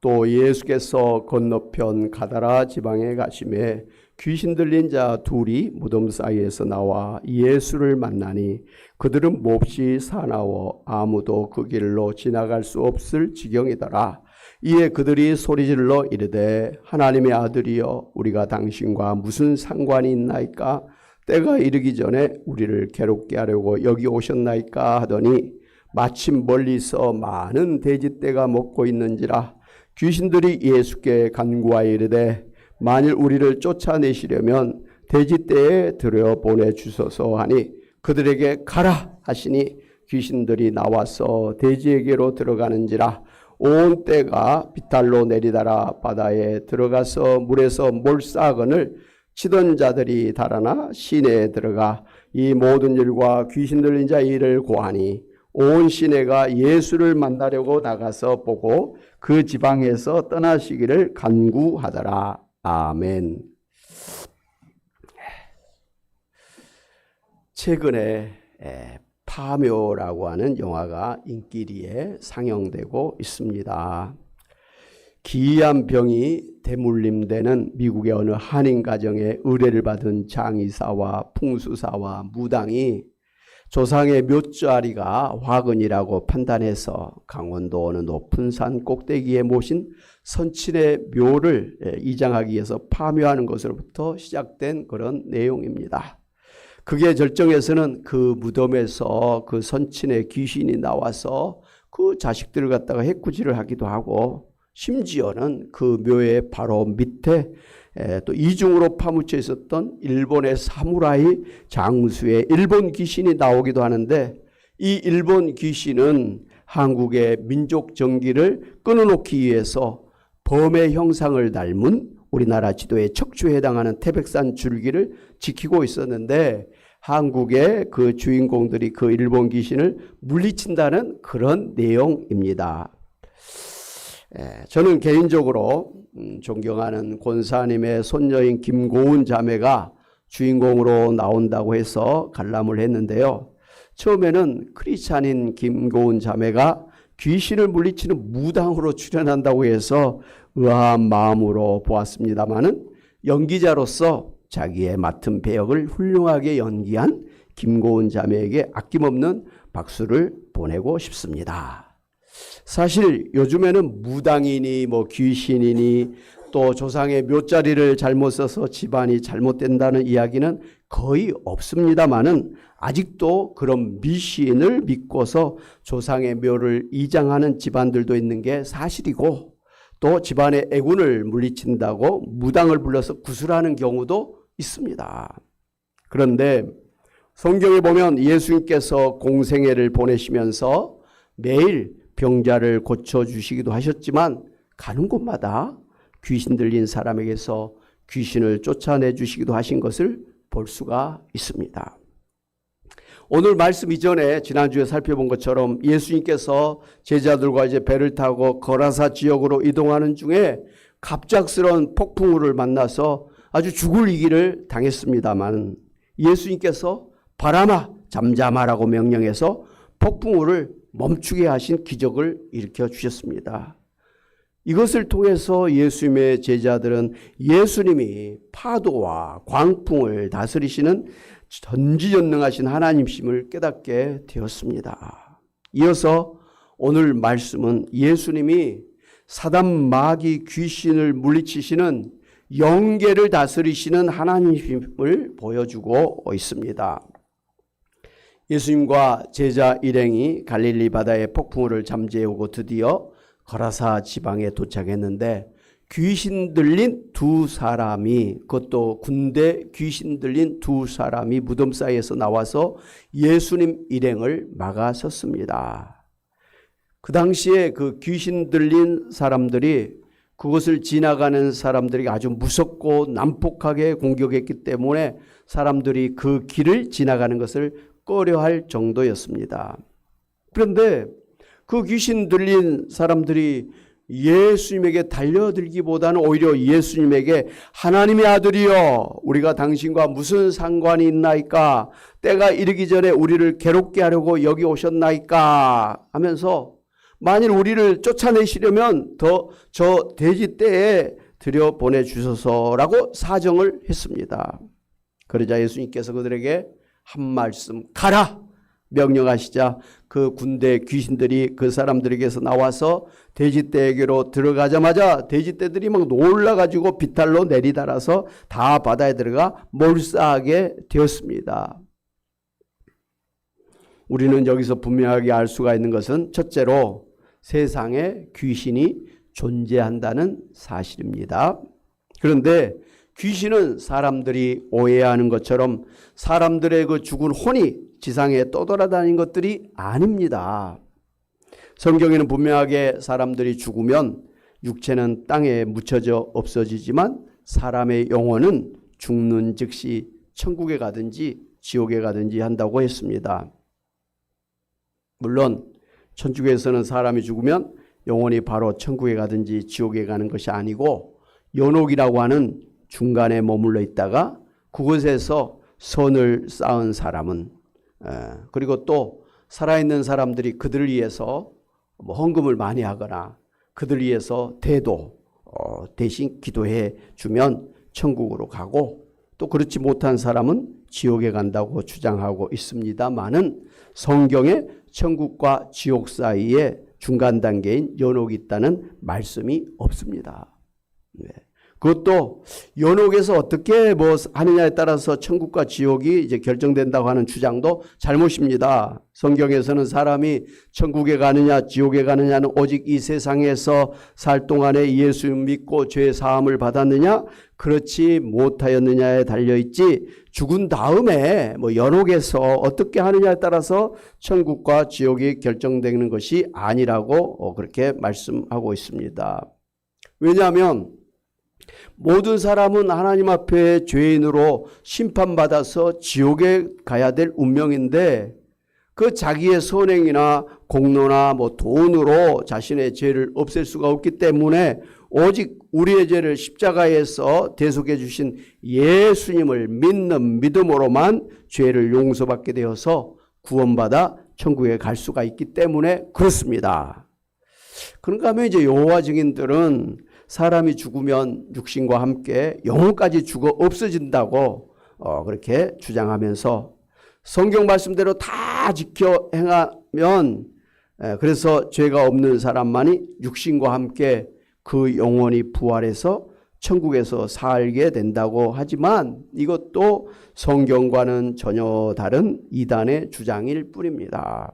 또 예수께서 건너편 가다라 지방에 가심에 귀신 들린 자 둘이 무덤 사이에서 나와 예수를 만나니 그들은 몹시 사나워 아무도 그 길로 지나갈 수 없을 지경이더라. 이에 그들이 소리질러 이르되 하나님의 아들이여 우리가 당신과 무슨 상관이 있나이까 때가 이르기 전에 우리를 괴롭게 하려고 여기 오셨나이까 하더니 마침 멀리서 많은 돼지떼가 먹고 있는지라 귀신들이 예수께 간구하여 이르되 만일 우리를 쫓아내시려면 돼지떼에 들여 보내 주소서 하니 그들에게 가라 하시니 귀신들이 나와서 돼지에게로 들어가는지라. 온 떼가 비탈로 내리다라. 바다에 들어가서 물에서 몰싸건을 치던 자들이 달아나 시내에 들어가 이 모든 일과 귀신 들린 자 일을 고하니 온 시내가 예수를 만나려고 나가서 보고 그 지방에서 떠나시기를 간구하더라. 아멘. 최근에 에, 파묘라고 하는 영화가 인기리에 상영되고 있습니다. 기이한 병이 대물림되는 미국의 어느 한인 가정에 의뢰를 받은 장의사와 풍수사와 무당이 조상의 묘자리가 화근이라고 판단해서 강원도 어느 높은 산 꼭대기에 모신 선친의 묘를 예, 이장하기 위해서 파묘하는 것으로부터 시작된 그런 내용입니다. 그게 절정에서는 그 무덤에서 그 선친의 귀신이 나와서 그 자식들을 갖다가 해꾸지를 하기도 하고 심지어는 그 묘의 바로 밑에 또 이중으로 파묻혀 있었던 일본의 사무라이 장수의 일본 귀신이 나오기도 하는데 이 일본 귀신은 한국의 민족 정기를 끊어놓기 위해서 범의 형상을 닮은 우리나라 지도에 척추에 해당하는 태백산 줄기를 지키고 있었는데 한국의 그 주인공들이 그 일본 귀신을 물리친다는 그런 내용입니다. 예, 저는 개인적으로 음, 존경하는 권사님의 손녀인 김고은 자매가 주인공으로 나온다고 해서 관람을 했는데요. 처음에는 크리스찬인 김고은 자매가 귀신을 물리치는 무당으로 출연한다고 해서 의아한 마음으로 보았습니다마는 연기자로서 자기의 맡은 배역을 훌륭하게 연기한 김고은 자매에게 아낌없는 박수를 보내고 싶습니다. 사실 요즘에는 무당이니 뭐 귀신이니 또 조상의 묘자리를 잘못 써서 집안이 잘못된다는 이야기는 거의 없습니다만은 아직도 그런 미신을 믿고서 조상의 묘를 이장하는 집안들도 있는 게 사실이고 또 집안의 애군을 물리친다고 무당을 불러서 구술하는 경우도 있습니다. 그런데 성경에 보면 예수님께서 공생애를 보내시면서 매일 병자를 고쳐주시기도 하셨지만 가는 곳마다 귀신 들린 사람에게서 귀신을 쫓아내 주시기도 하신 것을 볼 수가 있습니다. 오늘 말씀 이전에 지난주에 살펴본 것처럼 예수님께서 제자들과 이제 배를 타고 거라사 지역으로 이동하는 중에 갑작스러운 폭풍우를 만나서 아주 죽을 위기를 당했습니다만 예수님께서 바람아 잠잠하라고 명령해서 폭풍우를 멈추게 하신 기적을 일으켜 주셨습니다. 이것을 통해서 예수님의 제자들은 예수님이 파도와 광풍을 다스리시는 전지전능하신 하나님심을 깨닫게 되었습니다. 이어서 오늘 말씀은 예수님이 사단 마귀 귀신을 물리치시는 영계를 다스리시는 하나님심을 보여주고 있습니다. 예수님과 제자 일행이 갈릴리 바다의 폭풍우를 잠재우고 드디어 거라사 지방에 도착했는데 귀신 들린 두 사람이 그것도 군대 귀신 들린 두 사람이 무덤 사이에서 나와서 예수님 일행을 막아섰습니다. 그 당시에 그 귀신 들린 사람들이 그것을 지나가는 사람들이 아주 무섭고 난폭하게 공격했기 때문에 사람들이 그 길을 지나가는 것을 꺼려할 정도였습니다. 그런데 그 귀신 들린 사람들이 예수님에게 달려들기보다는 오히려 예수님에게 하나님의 아들이여 우리가 당신과 무슨 상관이 있나이까 때가 이르기 전에 우리를 괴롭게 하려고 여기 오셨나이까 하면서 만일 우리를 쫓아내시려면 더 저 돼지 떼에 들여 보내 주소서라고 사정을 했습니다. 그러자 예수님께서 그들에게 한 말씀 가라 명령하시자 그 군대 귀신들이 그 사람들에게서 나와서 돼지떼에게로 들어가자마자 돼지떼들이 막 놀라가지고 비탈로 내리달아서 다 바다에 들어가 몰사하게 되었습니다. 우리는 여기서 분명하게 알 수가 있는 것은 첫째로 세상에 귀신이 존재한다는 사실입니다. 그런데 귀신은 사람들이 오해하는 것처럼 사람들의 그 죽은 혼이 지상에 떠돌아다니는 것들이 아닙니다. 성경에는 분명하게 사람들이 죽으면 육체는 땅에 묻혀져 없어지지만 사람의 영혼은 죽는 즉시 천국에 가든지 지옥에 가든지 한다고 했습니다. 물론 천주교에서는 사람이 죽으면 영혼이 바로 천국에 가든지 지옥에 가는 것이 아니고 연옥이라고 하는 중간에 머물러 있다가 그곳에서 선을 쌓은 사람은 에, 그리고 또 살아있는 사람들이 그들을 위해서 뭐 헌금을 많이 하거나 그들 위해서 대도 어, 대신 기도해 주면 천국으로 가고 또 그렇지 못한 사람은 지옥에 간다고 주장하고 있습니다만은 성경에 천국과 지옥 사이에 중간 단계인 연옥이 있다는 말씀이 없습니다. 네. 그것도 연옥에서 어떻게 뭐 하느냐에 따라서 천국과 지옥이 이제 결정된다고 하는 주장도 잘못입니다. 성경에서는 사람이 천국에 가느냐 지옥에 가느냐는 오직 이 세상에서 살 동안에 예수 믿고 죄 사함을 받았느냐 그렇지 못하였느냐에 달려 있지 죽은 다음에 뭐 연옥에서 어떻게 하느냐에 따라서 천국과 지옥이 결정되는 것이 아니라고 그렇게 말씀하고 있습니다. 왜냐하면 모든 사람은 하나님 앞에 죄인으로 심판받아서 지옥에 가야 될 운명인데 그 자기의 선행이나 공로나 뭐 돈으로 자신의 죄를 없앨 수가 없기 때문에 오직 우리의 죄를 십자가에서 대속해 주신 예수님을 믿는 믿음으로만 죄를 용서받게 되어서 구원받아 천국에 갈 수가 있기 때문에 그렇습니다. 그런가 하면 이제 여호와 증인들은 사람이 죽으면 육신과 함께 영혼까지 죽어 없어진다고 어, 그렇게 주장하면서 성경 말씀대로 다 지켜 행하면 에, 그래서 죄가 없는 사람만이 육신과 함께 그 영혼이 부활해서 천국에서 살게 된다고 하지만 이것도 성경과는 전혀 다른 이단의 주장일 뿐입니다.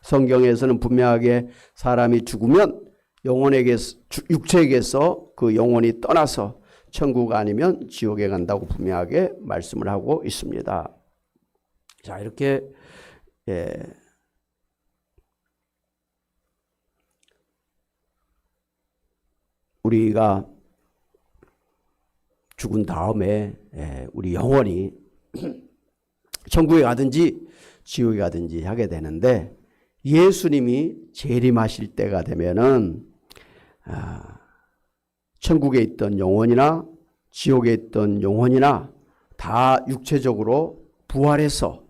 성경에서는 분명하게 사람이 죽으면 영혼에게 육체에게서 그 영혼이 떠나서 천국 아니면 지옥에 간다고 분명하게 말씀을 하고 있습니다. 자 이렇게 예. 우리가 죽은 다음에 예, 우리 영혼이 천국에 가든지 지옥에 가든지 하게 되는데 예수님이 재림하실 때가 되면은 아, 천국에 있던 영혼이나 지옥에 있던 영혼이나 다 육체적으로 부활해서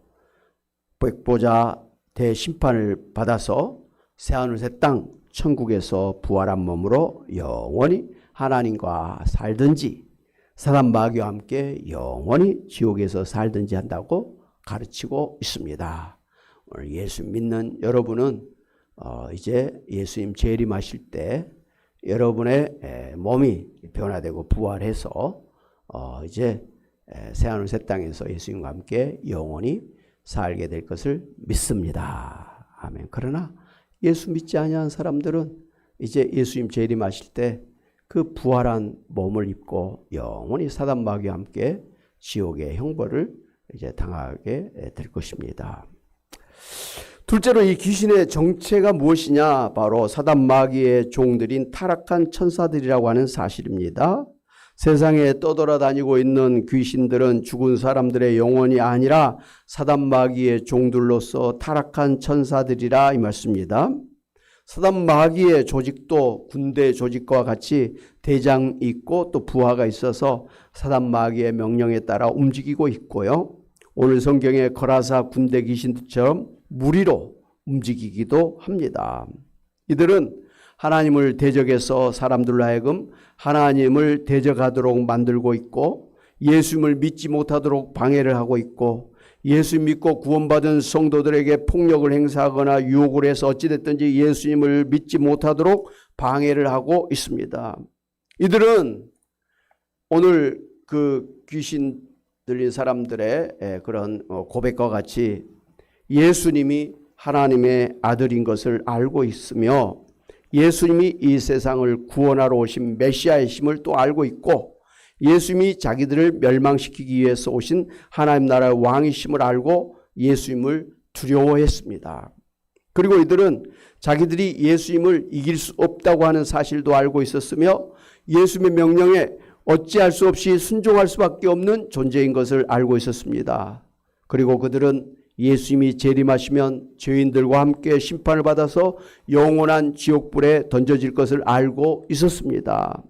백보자 대심판을 받아서 새하늘 새 땅 천국에서 부활한 몸으로 영원히 하나님과 살든지 사단 마귀와 함께 영원히 지옥에서 살든지 한다고 가르치고 있습니다. 오늘 예수 믿는 여러분은 어 이제 예수님 재림하실 때 여러분의 몸이 변화되고 부활해서 어 이제 새하늘 새 땅에서 예수님과 함께 영원히 살게 될 것을 믿습니다. 아멘. 그러나 예수 믿지 아니한 사람들은 이제 예수님 재림하실 때 그 부활한 몸을 입고 영원히 사단 마귀와 함께 지옥의 형벌을 이제 당하게 될 것입니다. 둘째로 이 귀신의 정체가 무엇이냐? 바로 사단 마귀의 종들인 타락한 천사들이라고 하는 사실입니다. 세상에 떠돌아다니고 있는 귀신들은 죽은 사람들의 영혼이 아니라 사단 마귀의 종들로서 타락한 천사들이라 이 말씀입니다. 사단 마귀의 조직도 군대 조직과 같이 대장 있고 또 부하가 있어서 사단 마귀의 명령에 따라 움직이고 있고요. 오늘 성경의 거라사 군대 귀신들처럼 무리로 움직이기도 합니다. 이들은 하나님을 대적해서 사람들로 하여금 하나님을 대적하도록 만들고 있고 예수님을 믿지 못하도록 방해를 하고 있고 예수 믿고 구원받은 성도들에게 폭력을 행사하거나 유혹을 해서 어찌됐든지 예수님을 믿지 못하도록 방해를 하고 있습니다. 이들은 오늘 그 귀신 들린 사람들의 예, 그런 어, 고백과 같이 예수님이 하나님의 아들인 것을 알고 있으며 예수님이 이 세상을 구원하러 오신 메시아이심을 또 알고 있고 예수님이 자기들을 멸망시키기 위해서 오신 하나님 나라의 왕이심을 알고 예수님을 두려워했습니다. 그리고 이들은 자기들이 예수님을 이길 수 없다고 하는 사실도 알고 있었으며 예수님의 명령에 어찌할 수 없이 순종할 수밖에 없는 존재인 것을 알고 있었습니다. 그리고 그들은 예수님이 재림하시면 죄인들과 함께 심판을 받아서 영원한 지옥불에 던져질 것을 알고 있었습니다.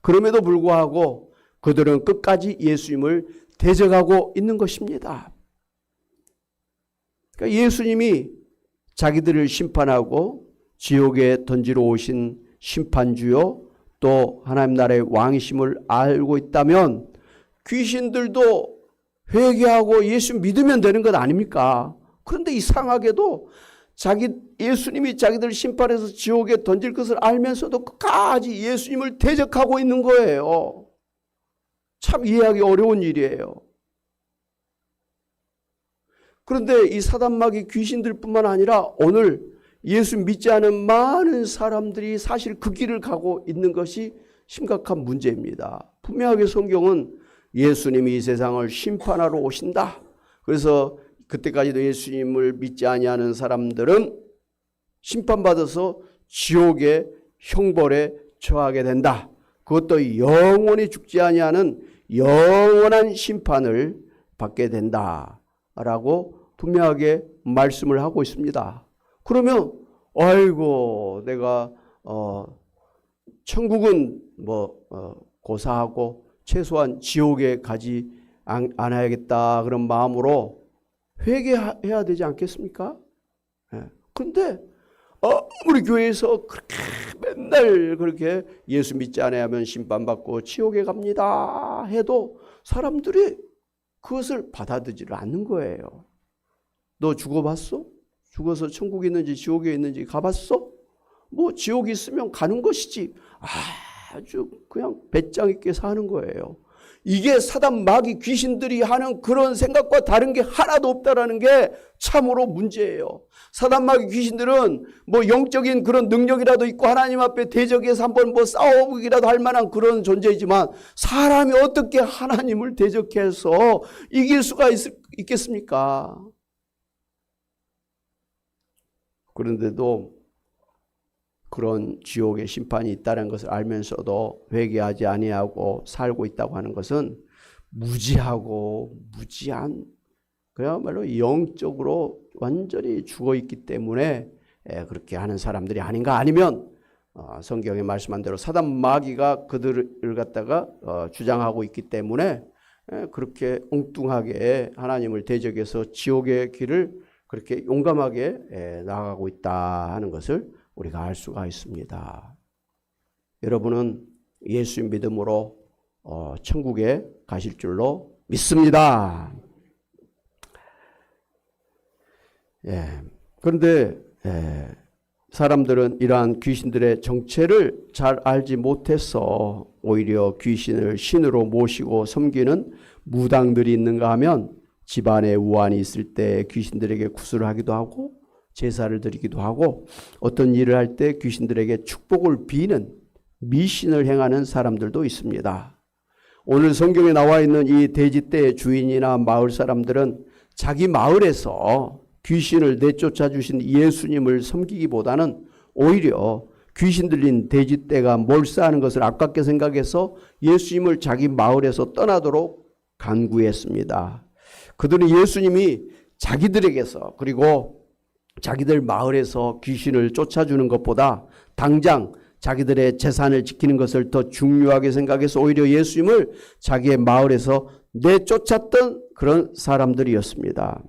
그럼에도 불구하고 그들은 끝까지 예수님을 대적하고 있는 것입니다. 그러니까 예수님이 자기들을 심판하고 지옥에 던지러 오신 심판주요 또 하나님 나라의 왕이심을 알고 있다면 귀신들도 회개하고 예수 믿으면 되는 것 아닙니까? 그런데 이상하게도 자기 예수님이 자기들 심판해서 지옥에 던질 것을 알면서도 끝까지 예수님을 대적하고 있는 거예요. 참 이해하기 어려운 일이에요. 그런데 이 사단마귀 귀신들뿐만 아니라 오늘 예수 믿지 않은 많은 사람들이 사실 그 길을 가고 있는 것이 심각한 문제입니다. 분명하게 성경은 예수님이 이 세상을 심판하러 오신다. 그래서 그때까지도 예수님을 믿지 아니하는 사람들은 심판받아서 지옥의 형벌에 처하게 된다. 그것도 영원히 죽지 아니하는 영원한 심판을 받게 된다라고 분명하게 말씀을 하고 있습니다. 그러면 아이고 내가 어 천국은 뭐 어, 고사하고 최소한 지옥에 가지 안, 않아야겠다 그런 마음으로 회개해야 되지 않겠습니까? 예. 그런데 아무리 교회에서 그렇게 맨날 그렇게 예수 믿지 않으면 심판받고 지옥에 갑니다 해도 사람들이 그것을 받아들이지 않는 거예요. 너 죽어봤어? 죽어서 천국에 있는지 지옥에 있는지 가봤어? 뭐 지옥에 있으면 가는 것이지. 아 주 그냥 배짱 있게 사는 거예요. 이게 사단 마귀 귀신들이 하는 그런 생각과 다른 게 하나도 없다라는 게 참으로 문제예요. 사단 마귀 귀신들은 뭐 영적인 그런 능력이라도 있고 하나님 앞에 대적해서 한번 뭐 싸워보기라도 할 만한 그런 존재이지만 사람이 어떻게 하나님을 대적해서 이길 수가 있, 있겠습니까? 그런데도 그런 지옥의 심판이 있다는 것을 알면서도 회개하지 아니하고 살고 있다고 하는 것은 무지하고 무지한 그야말로 영적으로 완전히 죽어 있기 때문에 그렇게 하는 사람들이 아닌가? 아니면 어, 성경에 말씀한 대로 사단 마귀가 그들을 갖다가 어, 주장하고 있기 때문에 그렇게 엉뚱하게 하나님을 대적해서 지옥의 길을 그렇게 용감하게 나아가고 있다 하는 것을 우리가 알 수가 있습니다. 여러분은 예수 믿음으로 어, 천국에 가실 줄로 믿습니다. 예. 그런데 예, 사람들은 이러한 귀신들의 정체를 잘 알지 못해서 오히려 귀신을 신으로 모시고 섬기는 무당들이 있는가 하면 집안에 우환이 있을 때 귀신들에게 구슬을 하기도 하고 제사를 드리기도 하고 어떤 일을 할 때 귀신들에게 축복을 비는 미신을 행하는 사람들도 있습니다. 오늘 성경에 나와 있는 이 돼지떼의 주인이나 마을 사람들은 자기 마을에서 귀신을 내쫓아 주신 예수님을 섬기기보다는 오히려 귀신 들린 돼지떼가 몰사하는 것을 아깝게 생각해서 예수님을 자기 마을에서 떠나도록 간구했습니다. 그들은 예수님이 자기들에게서 그리고 자기들 마을에서 귀신을 쫓아주는 것보다 당장 자기들의 재산을 지키는 것을 더 중요하게 생각해서 오히려 예수님을 자기의 마을에서 내쫓았던 그런 사람들이었습니다.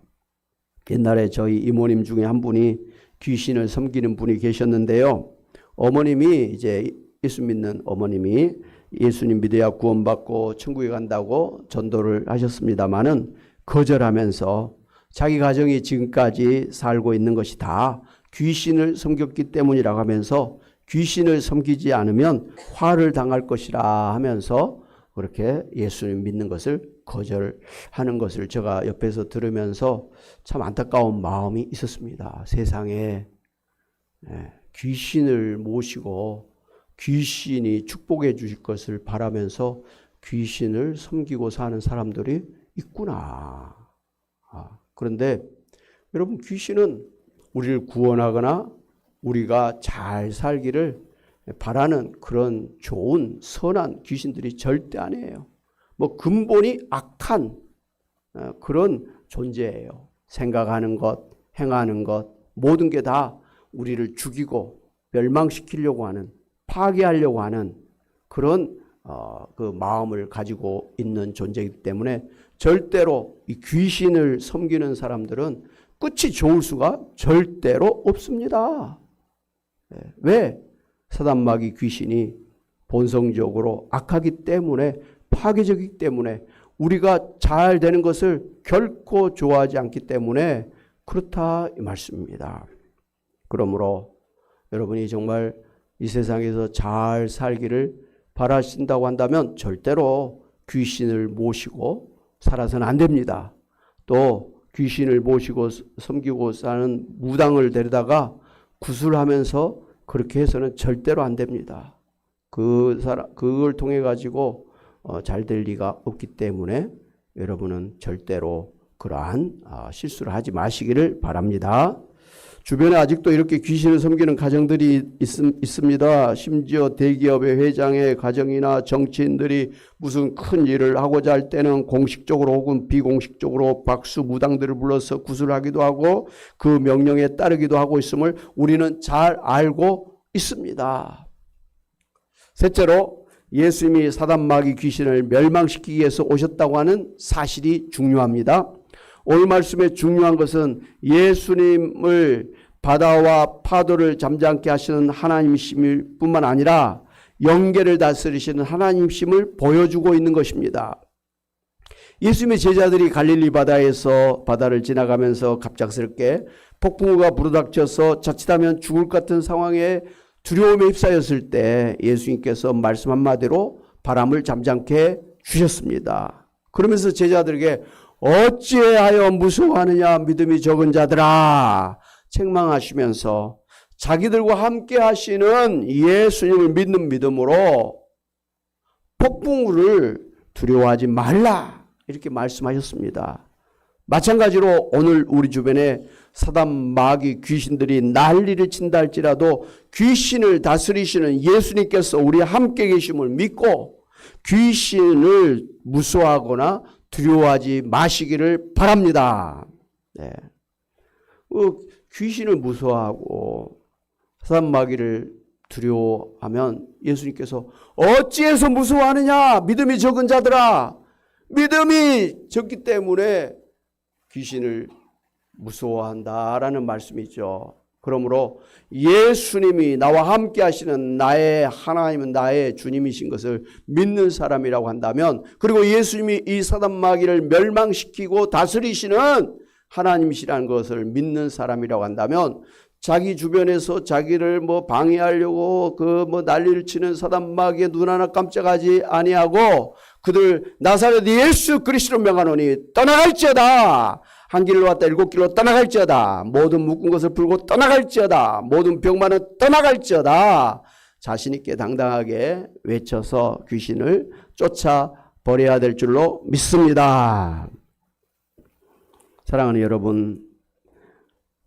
옛날에 저희 이모님 중에 한 분이 귀신을 섬기는 분이 계셨는데요. 어머님이 이제 예수 믿는 어머님이 예수님 믿어야 구원받고 천국에 간다고 전도를 하셨습니다마는 거절하면서 자기 가정이 지금까지 살고 있는 것이 다 귀신을 섬겼기 때문이라고 하면서 귀신을 섬기지 않으면 화를 당할 것이라 하면서 그렇게 예수님 믿는 것을 거절하는 것을 제가 옆에서 들으면서 참 안타까운 마음이 있었습니다. 세상에 예, 귀신을 모시고 귀신이 축복해 주실 것을 바라면서 귀신을 섬기고 사는 사람들이 있구나. 아, 그런데 여러분 귀신은 우리를 구원하거나 우리가 잘 살기를 바라는 그런 좋은 선한 귀신들이 절대 아니에요. 뭐 근본이 악한 어, 그런 존재예요. 생각하는 것, 행하는 것 모든 게 다 우리를 죽이고 멸망시키려고 하는 파괴하려고 하는 그런 어, 그 마음을 가지고 있는 존재이기 때문에 절대로 이 귀신을 섬기는 사람들은 끝이 좋을 수가 절대로 없습니다. 예, 왜? 사단마귀 귀신이 본성적으로 악하기 때문에 파괴적이기 때문에 우리가 잘 되는 것을 결코 좋아하지 않기 때문에 그렇다 이 말씀입니다. 그러므로 여러분이 정말 이 세상에서 잘 살기를 바라신다고 한다면 절대로 귀신을 모시고 살아서는 안 됩니다. 또 귀신을 모시고 섬기고 사는 무당을 데려다가 구술하면서 그렇게 해서는 절대로 안 됩니다. 그 사람 그걸 통해 가지고 어, 잘될 리가 없기 때문에 여러분은 절대로 그러한 아, 실수를 하지 마시기를 바랍니다. 주변에 아직도 이렇게 귀신을 섬기는 가정들이 있, 습니다 심지어 대기업의 회장의 가정이나 정치인들이 무슨 큰 일을 하고자 할 때는 공식적으로 혹은 비공식적으로 박수 무당들을 불러서 구술하기도 하고 그 명령에 따르기도 하고 있음을 우리는 잘 알고 있습니다. 셋째로 예수님이 사단 마귀 귀신을 멸망시키기 위해서 오셨다고 하는 사실이 중요합니다. 오늘 말씀의 중요한 것은 예수님을 바다와 파도를 잠잠케 하시는 하나님이심일 뿐만 아니라 영계를 다스리시는 하나님심을 보여주고 있는 것입니다. 예수님의 제자들이 갈릴리 바다에서 바다를 지나가면서 갑작스럽게 폭풍우가 불어닥쳐서 자칫하면 죽을 것 같은 상황에 두려움에 휩싸였을 때 예수님께서 말씀 한마디로 바람을 잠잠케 주셨습니다. 그러면서 제자들에게 어찌하여 무서워하느냐 믿음이 적은 자들아 책망하시면서 자기들과 함께 하시는 예수님을 믿는 믿음으로 폭풍우를 두려워하지 말라 이렇게 말씀하셨습니다. 마찬가지로 오늘 우리 주변에 사단 마귀 귀신들이 난리를 친다 할지라도 귀신을 다스리시는 예수님께서 우리 함께 계심을 믿고 귀신을 무서워하거나 두려워하지 마시기를 바랍니다. 네. 어, 귀신을 무서워하고 사단마귀를 두려워하면 예수님께서 어찌해서 무서워하느냐 믿음이 적은 자들아 믿음이 적기 때문에 귀신을 무서워한다라는 말씀이죠. 그러므로 예수님이 나와 함께 하시는 나의 하나님은 나의 주님이신 것을 믿는 사람이라고 한다면 그리고 예수님이 이 사단 마귀를 멸망시키고 다스리시는 하나님이시라는 것을 믿는 사람이라고 한다면 자기 주변에서 자기를 뭐 방해하려고 그 뭐 난리를 치는 사단 마귀의 눈 하나 깜짝하지 아니하고 그들 나사렛 예수 그리스도 명하노니 떠나갈지어다. 한 길로 왔다 일곱 길로 떠나갈지어다. 모든 묶은 것을 풀고 떠나갈지어다. 모든 병만은 떠나갈지어다. 자신 있게 당당하게 외쳐서 귀신을 쫓아 버려야 될 줄로 믿습니다. 사랑하는 여러분,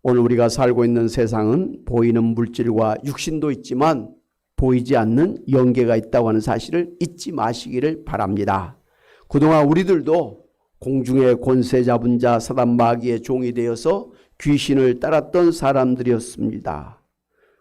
오늘 우리가 살고 있는 세상은 보이는 물질과 육신도 있지만 보이지 않는 영계가 있다고 하는 사실을 잊지 마시기를 바랍니다. 그동안 우리들도 공중의 권세 잡은 자 사단 마귀의 종이 되어서 귀신을 따랐던 사람들이었습니다.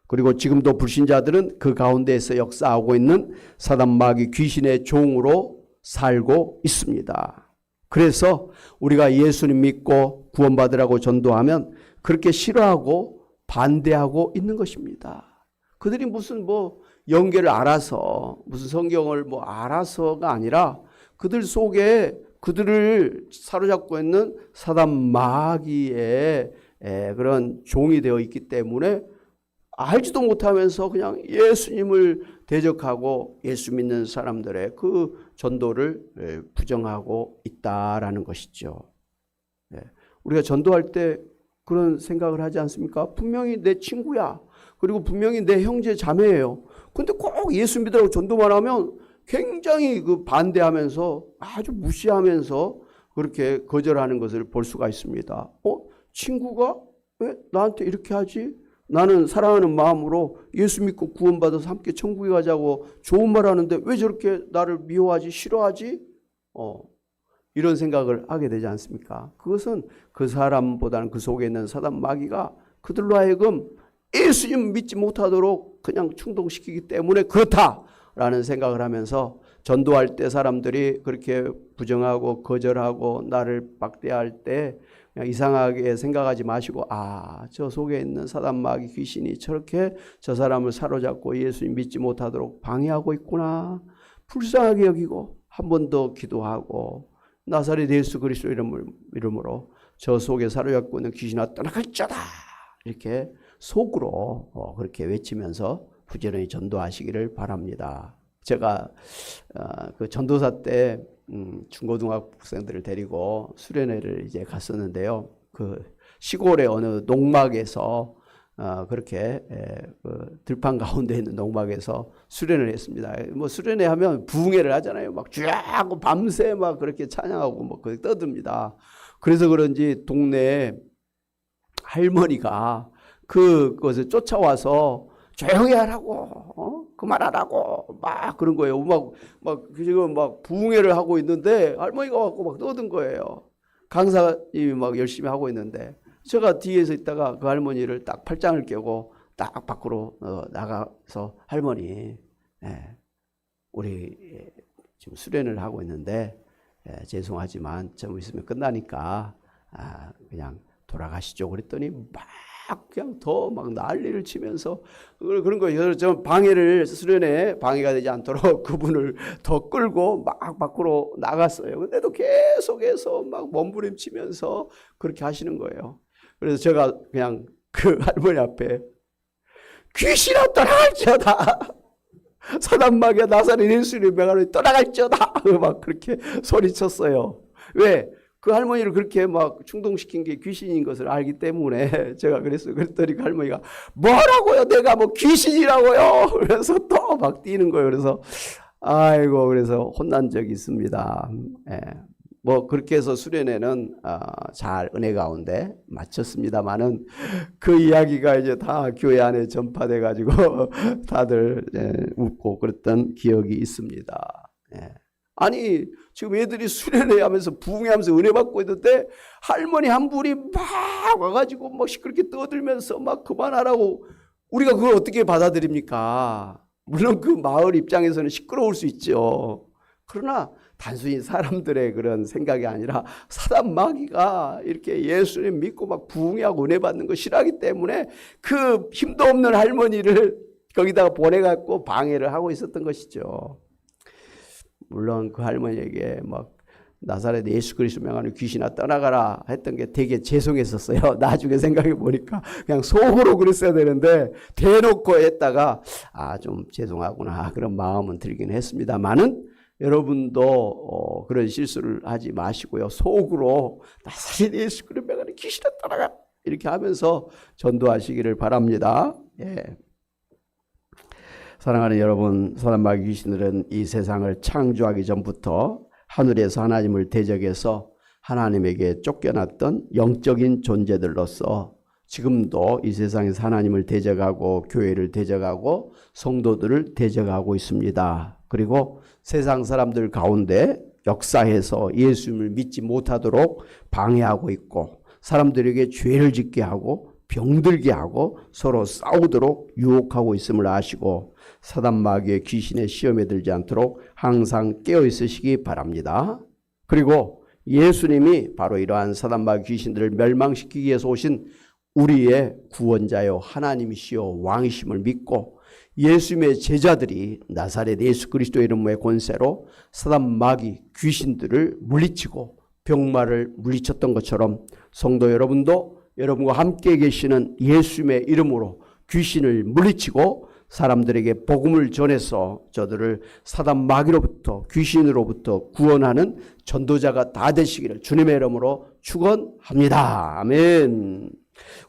그리고 지금도 불신자들은 그 가운데에서 역사하고 있는 사단 마귀 귀신의 종으로 살고 있습니다. 그래서 우리가 예수님 믿고 구원받으라고 전도하면 그렇게 싫어하고 반대하고 있는 것입니다. 그들이 무슨 뭐 연계를 알아서 무슨 성경을 뭐 알아서가 아니라 그들 속에 그들을 사로잡고 있는 사단 마귀의 에, 그런 종이 되어 있기 때문에 알지도 못하면서 그냥 예수님을 대적하고 예수 믿는 사람들의 그 전도를 에, 부정하고 있다라는 것이죠. 예. 우리가 전도할 때 그런 생각을 하지 않습니까? 분명히 내 친구야. 그리고 분명히 내 형제 자매예요. 근데 꼭 예수 믿으라고 전도만 하면 굉장히 그 반대하면서 아주 무시하면서 그렇게 거절하는 것을 볼 수가 있습니다. 어? 친구가 왜 나한테 이렇게 하지? 나는 사랑하는 마음으로 예수 믿고 구원받아서 함께 천국에 가자고 좋은 말 하는데 왜 저렇게 나를 미워하지? 싫어하지? 어. 이런 생각을 하게 되지 않습니까? 그것은 그 사람보다는 그 속에 있는 사단 마귀가 그들로 하여금 예수님 믿지 못하도록 그냥 충동시키기 때문에 그렇다라는 생각을 하면서 전도할 때 사람들이 그렇게 부정하고 거절하고 나를 박대할 때 이상하게 생각하지 마시고 아, 저 속에 있는 사단 마귀 귀신이 저렇게 저 사람을 사로잡고 예수님 믿지 못하도록 방해하고 있구나. 불쌍하게 여기고 한 번 더 기도하고 나사렛 예수 그리스도 이름으로 저 속에 사로잡고 있는 귀신아 떠나갈자다 이렇게 속으로 어, 그렇게 외치면서 부지런히 전도하시기를 바랍니다. 제가 어, 그 전도사 때 음, 중고등학생들을 데리고 수련회를 이제 갔었는데요. 그 시골의 어느 농막에서 어, 그렇게 에, 그 들판 가운데 있는 농막에서 수련을 했습니다. 뭐 수련회 하면 부흥회를 하잖아요. 막 쥐하고 밤새 막 그렇게 찬양하고 뭐그 떠듭니다. 그래서 그런지 동네에 할머니가 그것을 쫓아와서 조용히 하라고, 어? 그만하라고, 막 그런 거예요. 막, 막, 지금 막 부흥회를 하고 있는데 할머니가 와갖고 막 떠든 거예요. 강사님이 막 열심히 하고 있는데 제가 뒤에서 있다가 그 할머니를 딱 팔짱을 껴고 딱 밖으로 어, 나가서 할머니, 예, 우리 예, 지금 수련을 하고 있는데 예, 죄송하지만 좀 있으면 끝나니까 아, 그냥 돌아가시죠. 그랬더니 막 그냥 더 막 난리를 치면서 그런 거예요. 저 방해를 수련에 방해가 되지 않도록 그분을 더 끌고 막 밖으로 나갔어요. 근데도 계속해서 막 몸부림치면서 그렇게 하시는 거예요. 그래서 제가 그냥 그 할머니 앞에 귀신아 떠나갈지어다. 사단마귀야 나사렛 예수님 명하로 떠나갈지어다. 막 그렇게 소리쳤어요. 왜? 그 할머니를 그렇게 막 충동시킨 게 귀신인 것을 알기 때문에 제가 그랬어요. 그랬더니 그 할머니가 뭐라고요? 내가 뭐 귀신이라고요? 그래서 또 막 뛰는 거예요. 그래서 아이고 그래서 혼난 적이 있습니다. 예. 뭐 그렇게 해서 수련회는 어, 잘 은혜 가운데 마쳤습니다만은 그 이야기가 이제 다 교회 안에 전파돼 가지고 다들 예, 웃고 그랬던 기억이 있습니다. 예. 아니 지금 애들이 수련회 하면서 부흥하면서 은혜 받고 있는데 할머니 한 분이 막 와가지고 막 시끄럽게 떠들면서 막 그만하라고 우리가 그걸 어떻게 받아들입니까? 물론 그 마을 입장에서는 시끄러울 수 있죠. 그러나 단순히 사람들의 그런 생각이 아니라 사단 마귀가 이렇게 예수님 믿고 막 부흥하고 은혜 받는 거 싫어하기 때문에 그 힘도 없는 할머니를 거기다가 보내갖고 방해를 하고 있었던 것이죠. 물론 그 할머니에게 막 나사렛 예수 그리스도 명하는 귀신아 떠나가라 했던 게 되게 죄송했었어요. 나중에 생각해 보니까 그냥 속으로 그랬어야 되는데 대놓고 했다가 아 좀 죄송하구나 그런 마음은 들긴 했습니다만은 여러분도 어, 그런 실수를 하지 마시고요. 속으로 나사렛 예수 그리스도 명하는 귀신아 떠나가 이렇게 하면서 전도하시기를 바랍니다. 예. 사랑하는 여러분, 사단마귀 귀신들은 이 세상을 창조하기 전부터 하늘에서 하나님을 대적해서 하나님에게 쫓겨났던 영적인 존재들로서 지금도 이 세상에서 하나님을 대적하고 교회를 대적하고 성도들을 대적하고 있습니다. 그리고 세상 사람들 가운데 역사해서 예수님을 믿지 못하도록 방해하고 있고 사람들에게 죄를 짓게 하고 병들게 하고 서로 싸우도록 유혹하고 있음을 아시고 사단 마귀의 귀신의 시험에 들지 않도록 항상 깨어 있으시기 바랍니다. 그리고 예수님이 바로 이러한 사단 마귀 귀신들을 멸망시키기 위해서 오신 우리의 구원자요 하나님이시여 왕이심을 믿고 예수님의 제자들이 나사렛 예수 그리스도의 이름의 권세로 사단 마귀 귀신들을 물리치고 병마를 물리쳤던 것처럼 성도 여러분도 여러분과 함께 계시는 예수님의 이름으로 귀신을 물리치고 사람들에게 복음을 전해서 저들을 사단 마귀로부터 귀신으로부터 구원하는 전도자가 다 되시기를 주님의 이름으로 축원합니다. 아멘.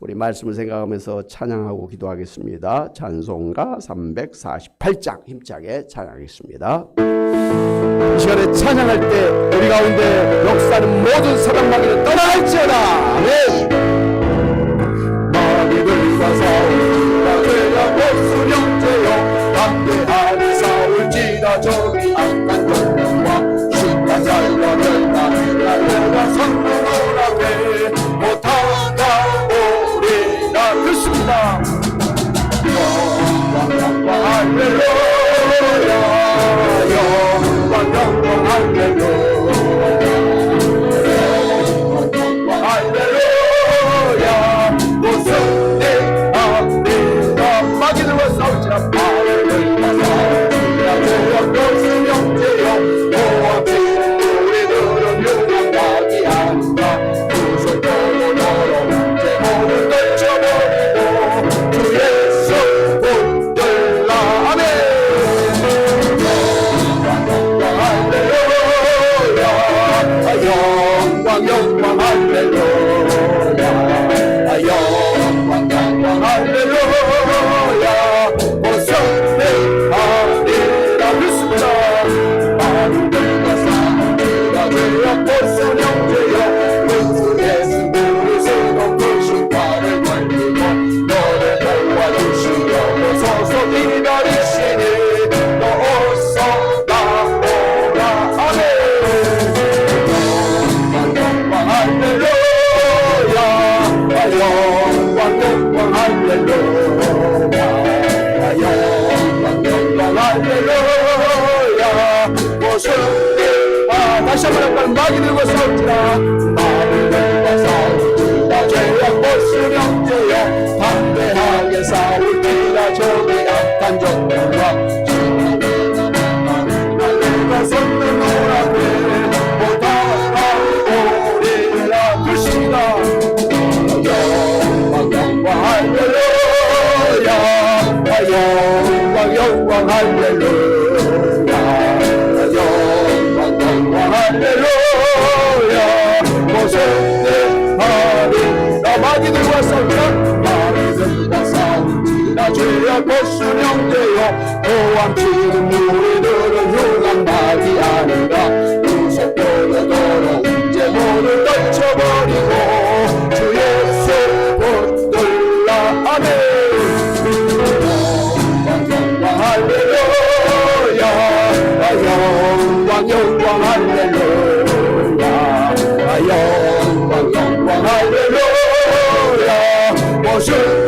우리 말씀을 생각하면서 찬양하고 기도하겠습니다. 찬송가 348장 힘차게 찬양하겠습니다. 이 시간에 찬양할 때 우리 가운데 역사는 모든 사단 마귀를 떠날지어다. 아멘. 할렐루야 무슨 일 하리라 마귀들과 싸우자 마귀들과 싸우지라 죄악 벗은 형제여 도함치는 우리들은 흉한 마귀 아니라 할